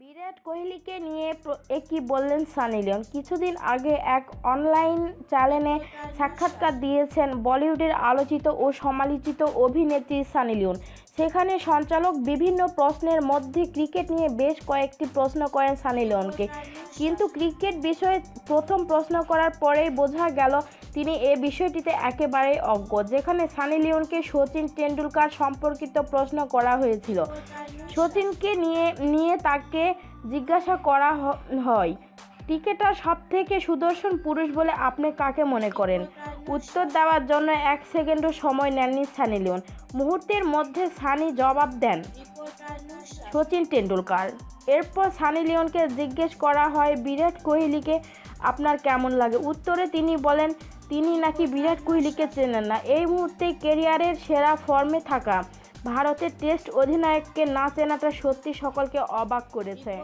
বিরাট কোহলিকে নিয়ে প্র- এ কি বললেন সানি লিওন? কিছুদিন আগে এক অনলাইন চ্যানেলে সাক্ষাৎকার দিয়েছেন বলিউডের আলোচিত ও সমালোচিত অভিনেত্রী সানি লিওন। সেখানে সঞ্চালক বিভিন্ন প্রশ্নের মধ্যে ক্রিকেট নিয়ে বেশ কয়েকটি প্রশ্ন করেন সানি লিওনকে। কিন্তু ক্রিকেট বিষয়ে প্রথম প্রশ্ন করার পরেই বোঝা গেল তিনি এ বিষয়টিতে একেবারেই অজ্ঞ, যেখানে সানি লিওনকে সচিন টেন্ডুলকার সম্পর্কিত প্রশ্ন করা হয়েছিল। সচিনকে নিয়ে নিয়ে তাকে জিজ্ঞাসা করা হয় ক্রিকেটার সব থেকে সুদর্শন পুরুষ বলে আপনি কাকে মনে করেন? উত্তর দেওয়ার জন্য এক সেকেন্ডও সময় নেননি সানি লিওন। মুহূর্তের মধ্যে সানি জবাব দেন সচিন টেন্ডুলকার এরপর সানি লিওনকে জিজ্ঞেস করা হয়, বিরাট কোহলিকে আপনার কেমন লাগে? উত্তরে তিনি বলেন তিনি নাকি বিরাট কোহলিকে চেনেন না। এই মুহূর্তে কেরিয়ারের সেরা ফর্মে থাকা ভারতের টেস্ট অধিনায়ককে না চেনাটা সত্যি সকলকে অবাক করেছে।